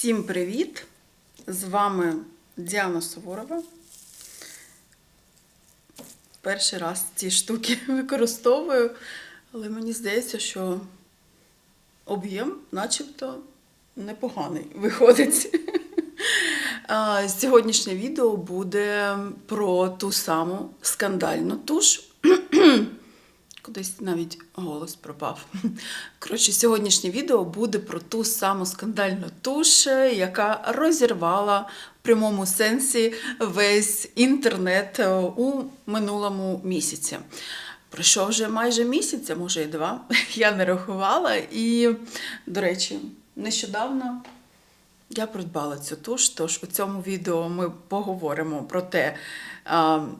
Всім привіт! З вами Діана Суворова. Перший раз ці штуки використовую, але мені здається, що об'єм начебто непоганий виходить. Сьогоднішнє відео буде про ту саму скандальну туш. Кудись навіть голос пропав. Коротше, сьогоднішнє відео буде про ту саму скандальну туш, яка розірвала в прямому сенсі весь інтернет е, у минулому місяці. Пройшов вже майже місяць, а може і два. Я не рахувала. І, до речі, нещодавно я придбала цю туш, тож у цьому відео ми поговоримо про те,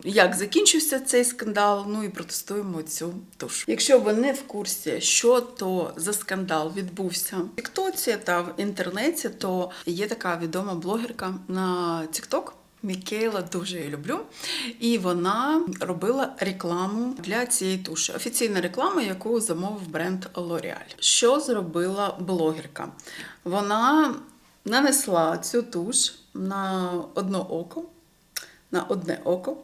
як закінчився цей скандал, ну і протестуємо цю туш. Якщо ви не в курсі, що то за скандал відбувся в Тіктоці та в інтернеті, то є така відома блогерка на Тікток. Мікейла дуже її люблю. І вона робила рекламу для цієї туші. Офіційна реклама, яку замовив бренд L'Oreal. Що зробила блогерка? Вона нанесла цю туш на одне око, на одне око.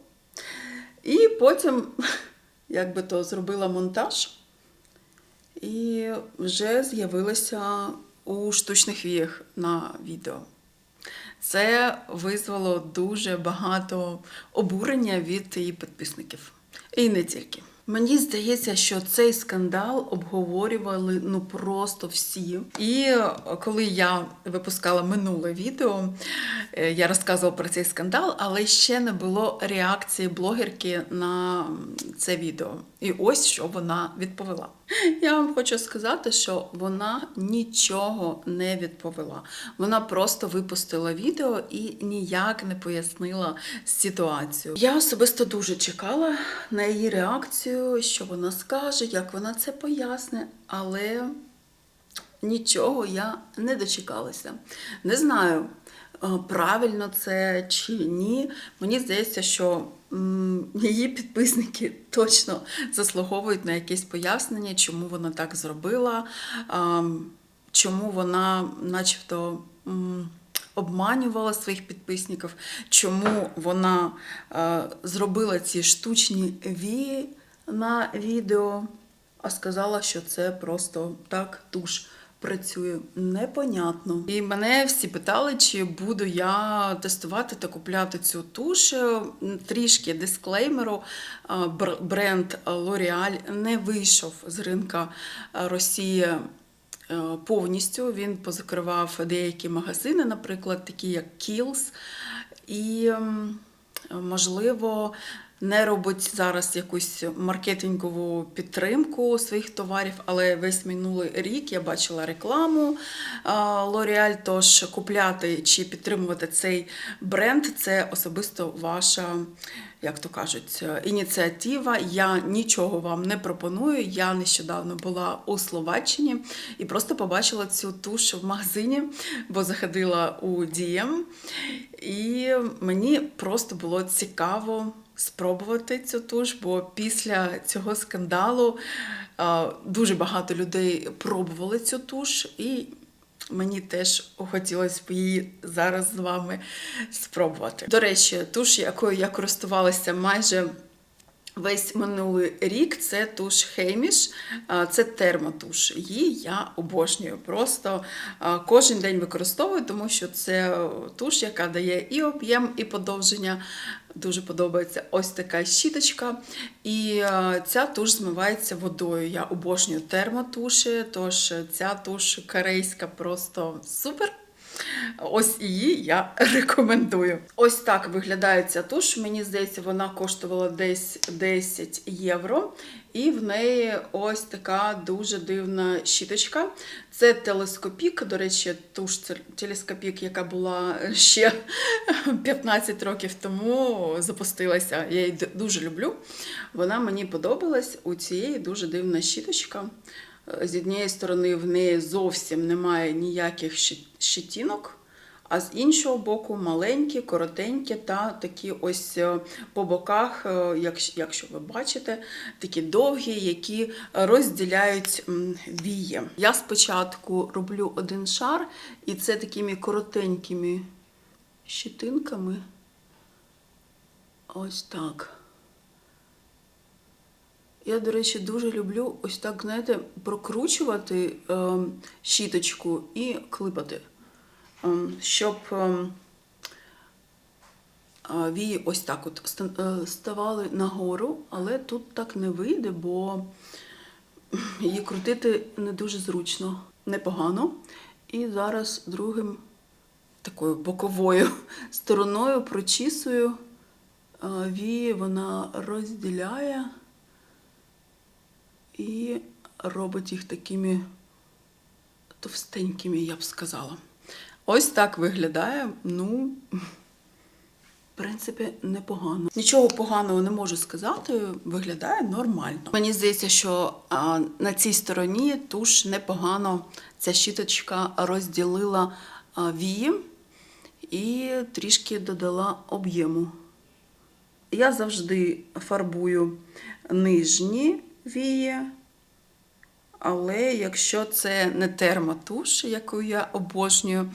І потім, якби то зробила монтаж, і вже з'явилася у штучних віях на відео. Це визвало дуже багато обурення від її підписників. І не тільки. Мені здається, що цей скандал обговорювали ну просто всі. І коли я випускала минуле відео, е, я розказувала про цей скандал, але ще не було реакції блогерки на це відео. І ось що вона відповіла. Я вам хочу сказати, що вона нічого не відповіла. Вона просто випустила відео і ніяк не пояснила ситуацію. Я особисто дуже чекала на її реакцію, що вона скаже, як вона це поясне, але нічого я не дочекалася. Не знаю, правильно це чи ні. Мені здається, що її підписники точно заслуговують на якесь пояснення, чому вона так зробила, чому вона, начебто. Обманювала своїх підписників, чому вона е, зробила ці штучні вії на відео, а сказала, що це просто так туш працює непонятно. І мене всі питали, чи буду я тестувати та купляти цю туш. Трішки дисклеймеру. Бренд L'Oreal не вийшов з ринка е, Росії е, повністю. Він позакривав деякі магазини, наприклад, такі як Kiehl's. І, можливо, не робить зараз якусь маркетингову підтримку своїх товарів, але весь минулий рік я бачила рекламу L'Oreal, тож купляти чи підтримувати цей бренд це особисто ваша, як то кажуть, ініціатива. Я нічого вам не пропоную. Я нещодавно була у Словаччині і просто побачила цю туш в магазині, бо заходила у DM. І мені просто було цікаво спробувати цю туш, бо після цього скандалу дуже багато людей пробували цю туш, і мені теж хотілося б її зараз з вами спробувати. До речі, туш, якою я користувалася майже. Весь минулий рік це туш Хейміш, це термотуш. Її я обожнюю. Просто кожен день використовую, тому що це туш, яка дає і об'єм, і подовження. Дуже подобається ось така щіточка. І ця туш змивається водою. Я обожнюю термотуші, тож ця туш корейська просто супер. Ось її я рекомендую. Ось так виглядає ця туш. Мені здається, вона коштувала десь 10 євро. І в неї ось така дуже дивна щіточка. Це телескопік. До речі, туш телескопік, яка була ще 15 років тому, запустилася. Я її дуже люблю. Вона мені подобалась. У цієї дуже дивна щіточка. З однієї сторони, в неї зовсім немає ніяких щит- щитінок, а з іншого боку маленькі, коротенькі та такі ось е, по боках, е, якщо, ви бачите, такі довгі, які розділяють вії. Я спочатку роблю один шар, і це такими коротенькими щитинками. Ось так. Я, до речі, дуже люблю ось так, знаєте, прокручувати е, щіточку і клипати, е, щоб е, вії ось так от е, ставали нагору, але тут так не вийде, бо її крутити не дуже зручно, непогано. І зараз другим такою боковою стороною прочісую е, вії, вона розділяє і робить їх такими товстенькими, я б сказала. Ось так виглядає. Ну, в принципі, непогано. Нічого поганого не можу сказати, виглядає нормально. Мені здається, що а, на цій стороні туш непогано ця щіточка розділила а, вії і трішки додала об'єму. Я завжди фарбую нижні вії, але якщо це не термотуш, яку я обожнюю,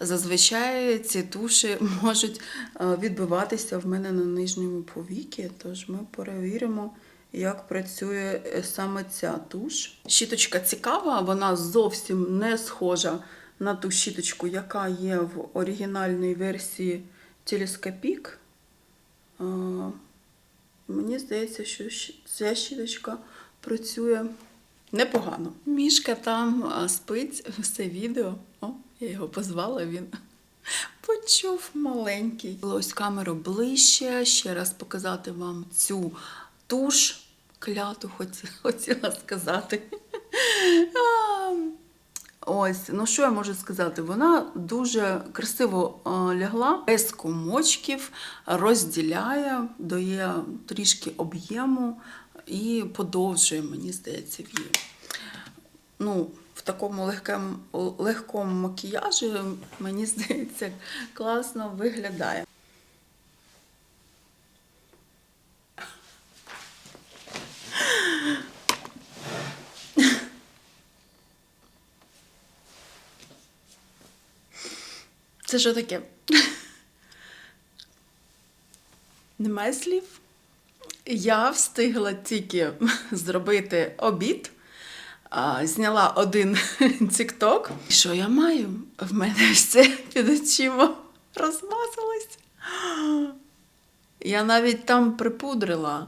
зазвичай ці туші можуть е, відбиватися в мене на нижньому повікі. Тож ми перевіримо, як працює е, саме ця туш. Щіточка цікава, вона зовсім не схожа на ту щіточку, яка є в оригінальній версії Telescopic. Мені здається, що ця щіточка працює непогано. Мішка там спить все відео. О, я його позвала, він почув маленький. Ось камеру ближче, ще раз показати вам цю туш. Кляту хоті- хотіла сказати. Ось, ну що я можу сказати? Вона дуже красиво е, лягла, без комочків, розділяє, дає трішки об'єму і подовжує, мені здається, вії. Ну, в такому легкому, легкому макіяжі, мені здається, класно виглядає. Це що таке? Немає слів. Я встигла тільки зробити обід, а, зняла один тікток. І що я маю? В мене все під очима розмазалось. Я навіть там припудрила.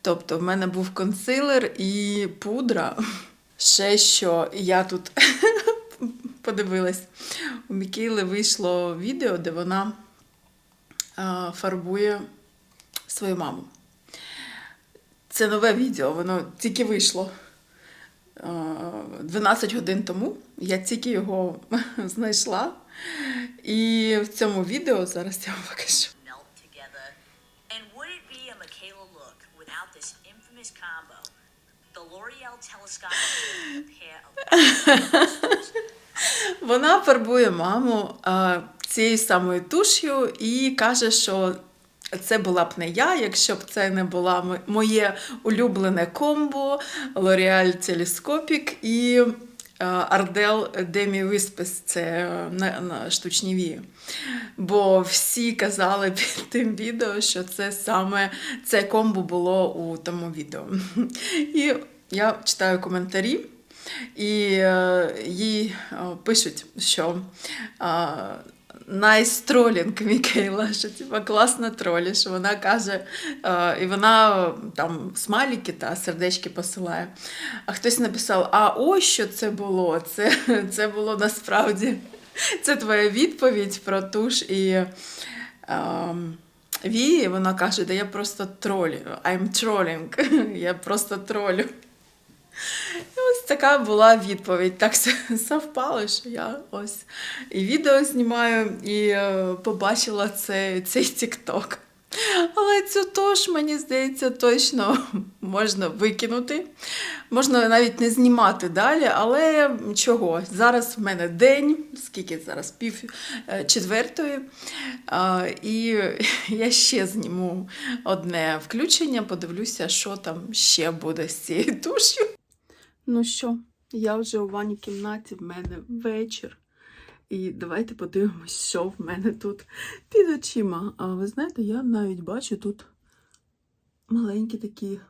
Тобто, в мене був консилер і пудра. Ще що я тут подивилась. У Мікейли вийшло відео, де вона фарбує свою маму. Це нове відео, воно тільки вийшло а, 12 годин тому. Я тільки його знайшла. І в цьому відео зараз я вам покажу. The L'Oreal telescopic pair of Вона фарбує маму а, цією самою туш'ю і каже, що це була б не я, якщо б це не була моє улюблене комбо L'Oreal Telescopic і а, Ardell Demi Wispes, це е, на, на штучні вії. Бо всі казали під тим відео, що це саме це комбо було у тому відео. І я читаю коментарі. І е, їй е, пишуть, що е, найс тролінг Мікейла, що типа класно тролі, що вона каже, і вона там смайлики та сердечки посилає. А хтось написав: А ось що це було? Це, це було насправді це твоя відповідь про туш і. Вії, вона каже, да я просто тролю. I'm trolling. Я просто тролю. Ось така була відповідь. Так совпало, що я ось і відео знімаю, і е, побачила цей, TikTok. Але цю туш, мені здається, точно можна викинути. Можна навіть не знімати далі, але чого? Зараз в мене день, скільки зараз пів е, четвертої. І я ще зніму одне включення, подивлюся, що там ще буде з цією тушю. Ну що, я вже у ванній кімнаті, в мене вечір. І давайте подивимось, що в мене тут під очима. А ви знаєте, я навіть бачу тут маленькі такі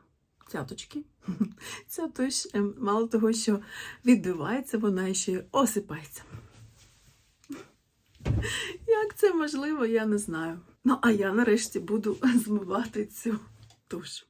цяточки. Ця туш, ем, мало того, що відбивається, вона ще й осипається. Як це можливо, я не знаю. Ну, а я нарешті буду змивати цю туш.